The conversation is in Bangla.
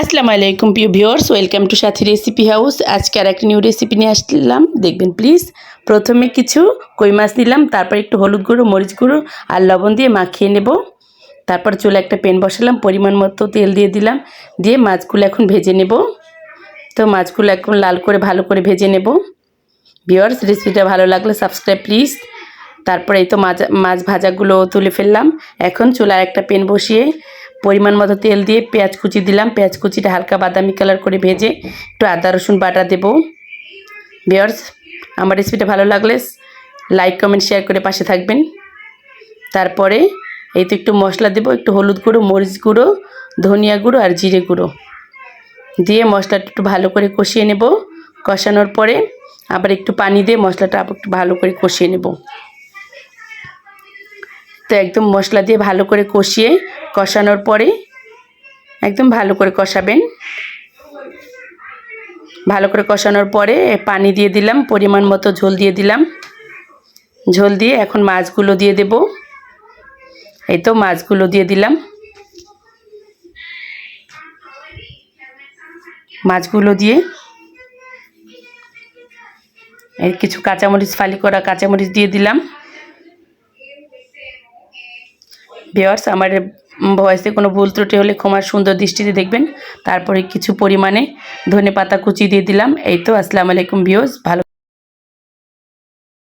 আসসালামু আলাইকুম প্রিয় viewers, welcome to Sathi recipe house. আজকে আর একটা নিউ রেসিপি নিয়ে আসলাম। দেখবেন প্লিজ, প্রথমে কিছু কই মাছ নিলাম, তারপর একটু হলুদ গুঁড়ো, মরিচ গুঁড়ো আর লবণ দিয়ে মাখিয়ে নেব। তারপর চুলে একটা প্যান বসালাম, পরিমাণ মতো তেল দিয়ে দিলাম, দিয়ে মাছগুলো এখন ভেজে নেব। তো মাছগুলো এখন লাল করে ভালো করে ভেজে নেব। ভিউয়ার্স, রেসিপিটা ভালো লাগলে সাবস্ক্রাইব প্লিজ। তারপরে এই তো মাছ মাছ ভাজাগুলো তুলে ফেললাম। এখন চুলায় একটা প্যান বসিয়ে পরিমাণ মতো তেল দিয়ে পেঁয়াজ কুচি দিলাম। পেঁয়াজ কুচিটা হালকা বাদামি কালার করে ভেজে একটু আদা, রসুন বাটা দেবো। বিয়ার্স আমার রেসিপিটা ভালো লাগলে লাইক কমেন্ট শেয়ার করে পাশে থাকবেন। তারপরে এই তো একটু মশলা দেবো, একটু হলুদ গুঁড়ো, মরিচ গুঁড়ো, ধনিয়া গুঁড়ো আর জিরে গুঁড়ো। দিয়ে মশলাটা একটু ভালো করে কষিয়ে নেব। কষানোর পরে আবার একটু পানি দিয়ে মশলাটা আবার একটু ভালো করে কষিয়ে নেব। তো একদম মশলা দিয়ে ভালো করে কষিয়ে কষানোর পরে একদম ভালো করে কষাবেন। ভালো করে কষানোর পরে পানি দিয়ে দিলাম, পরিমাণ মতো ঝোল দিয়ে দিলাম। ঝোল দিয়ে এখন মাছগুলো দিয়ে দেব। এই তো মাছগুলো দিয়ে দিলাম। মাছগুলো দিয়ে এই কিছু কাঁচামরিচ, ফালি করা কাঁচামরিচ দিয়ে দিলাম। ভিওয়ার্স আমার ভয়েসে কোনো ভুল ত্রুটি হলে ক্ষমার সুন্দর দৃষ্টিতে দেখবেন। তারপরে কিছু পরিমাণে ধনে পাতা কুচি দিয়ে দিলাম। এই তো, আসসালামু আলাইকুম ভিউজ ভালো